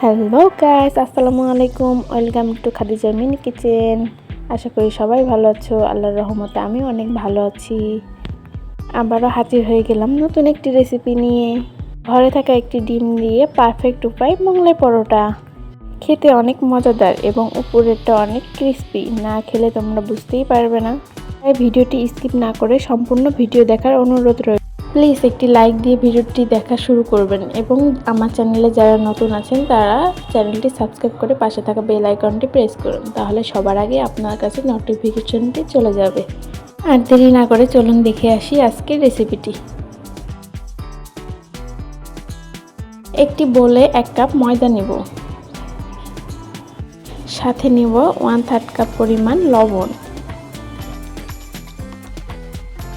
Hello guys আসসালামু আলাইকুম। Welcome to খাদিজার মিনি কিচেন আশা করি সবাই ভালো আছো। আল্লাহর রহমতে আমি অনেক ভালো আছি। আবারও হাজির হয়ে গেলাম নতুন একটি রেসিপি নিয়ে। ঘরে থাকা একটি ডিম দিয়ে পারফেক্ট উপায় মোংলাই পরোটা। খেতে অনেক মজাদার এবং উপরেরটা অনেক ক্রিস্পি না খেলে তোমরা বুঝতেই পারবে না। তাই ভিডিওটি স্কিপ না করে সম্পূর্ণ ভিডিও দেখার অনুরোধ রয়েছে প্লিজ একটি লাইক দিয়ে ভিডিওটি দেখা শুরু করবেন এবং আমার চ্যানেলে যারা নতুন আছেন, তারা চ্যানেলটি সাবস্ক্রাইব করে পাশে থাকা বেল আইকনটি প্রেস করুন। তাহলে সবার আগে আপনার কাছে নোটিফিকেশনটি চলে যাবে। আর দেরি না করে চলুন দেখে আসি আজকের রেসিপিটি একটি বলে এক কাপ ময়দা নেব। সাথে নেব ওয়ান থার্ড কাপ পরিমাণ লবণ।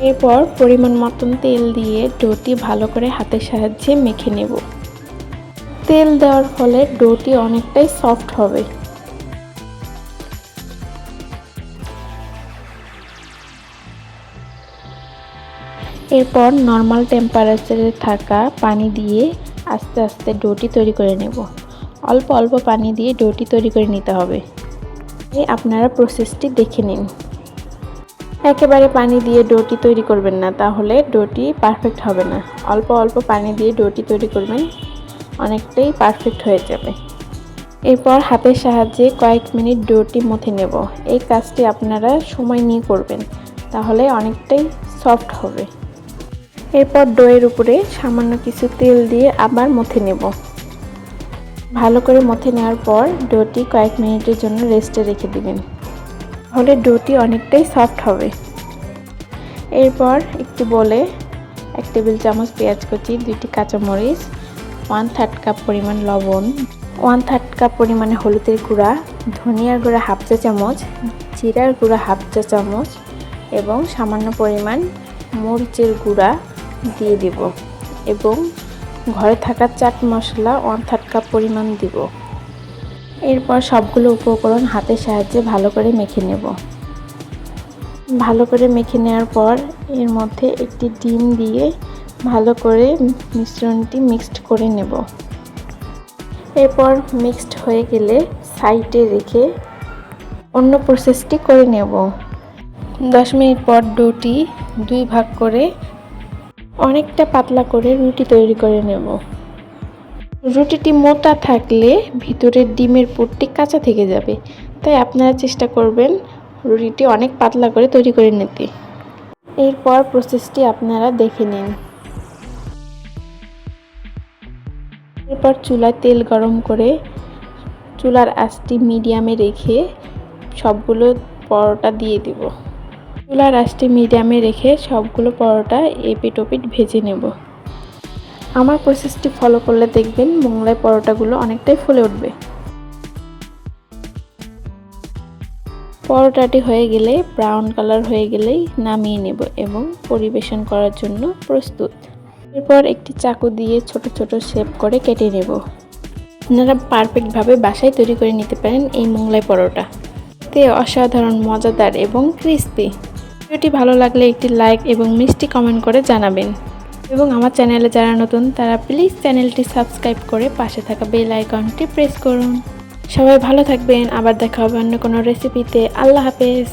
এরপর পরিমাণ মতন তেল দিয়ে ডোটি ভালো করে হাতের সাহায্যে মেখে নেব। তেল দেওয়ার ফলে ডোটি অনেকটাই সফট হবে। এরপর নর্মাল টেম্পারেচারে থাকা পানি দিয়ে আস্তে আস্তে ডোটি তৈরি করে নেব। অল্প অল্প পানি দিয়ে ডোটি তৈরি করে নিতে হবে। আপনারা প্রসেসটি দেখে নিন। একেবারে পানি দিয়ে ডোটি তৈরি করবেন না, তাহলে ডোটি পারফেক্ট হবে না। অল্প অল্প পানি দিয়ে ডোটি তৈরি করবেন, অনেকটাই পারফেক্ট হয়ে যাবে। এরপর হাতের সাহায্যে কয়েক মিনিট ডোটি মথে নেব। এই কাজটি আপনারা সময় নিয়ে করবেন, তাহলে অনেকটাই সফট হবে। এরপর ডোয়ের উপরে সামান্য কিছু তেল দিয়ে আবার মথে নেব। ভালো করে মথে নেওয়ার পর ডোটি কয়েক মিনিটের জন্য রেস্টে রেখে দিবেন। তাহলে ডোটি অনেকটাই সফট হবে। এরপর একটু বলে এক টেবিল চামচ পেঁয়াজ কুচি, দুইটি কাঁচামরিচ ওয়ান থার্ড কাপ পরিমাণ লবণ ওয়ান থার্ড কাপ পরিমাণে হলুদের গুঁড়া, ধনিয়ার গুঁড়া হাফ চা চামচ, জিরার গুঁড়া হাফ চা চামচ এবং সামান্য পরিমাণ মরিচের গুঁড়া দিয়ে দিব এবং ঘরে থাকা chaat masala one third cup পরিমাণ দিব। এরপর সবগুলো উপকরণ হাতের সাহায্যে ভালো করে মেখে নেব। ভালো করে মেখে নেওয়ার পর এর মধ্যে একটি ডিম দিয়ে ভালো করে মিশ্রণটি মিক্সড করে নেব। এরপর মিক্সড হয়ে গেলে সাইডে রেখে অন্য প্রসেসটি করে নেব। দশ মিনিট পর ডোটি দুই ভাগ করে অনেকটা পাতলা করে রুটি তৈরি করে নেব। রুটিটি মোটা থাকলে ভিতরের ডিমের পুরটি কাঁচা থেকে যাবে। তাই আপনারা চেষ্টা করবেন রুটিটি অনেক পাতলা করে তৈরি করে নিতে। এরপর প্রসেসটি আপনারা দেখে নিন। এরপর চুলায় তেল গরম করে চুলার আঁচটি মিডিয়ামে রেখে সবগুলো পরোটা দিয়ে দিব। চুলার আঁচটি মিডিয়ামে রেখে সবগুলো পরোটা এপিট ওপিট ভেজে নেব। আমার প্রসেসটি ফলো করলে দেখবেন মোংলাই পরোটাগুলো অনেকটাই ফুলে উঠবে। পরোটাটি হয়ে গেলে ব্রাউন কালার হয়ে গেলেই নামিয়ে নেব এবং পরিবেশন করার জন্য প্রস্তুত। এরপর একটি চাকু দিয়ে ছোট ছোট শেপ করে কেটে নেব। আপনারা পারফেক্টভাবে বাসায় তৈরি করে নিতে পারেন এই মোংলাই পরোটা। তে অসাধারণ, মজাদার এবং ক্রিস্পি ভিডিওটি ভালো লাগলে একটি লাইক এবং মিষ্টি কমেন্ট করে জানাবেন। এবং আমার চ্যানেলে যারা নতুন, তারা প্লিজ চ্যানেলটি সাবস্ক্রাইব করে পাশে থাকা বেল আইকনটি প্রেস করুন। সবাই ভালো থাকবেন, আবার দেখা হবে অন্য কোনো রেসিপিতে আল্লাহ হাফেজ।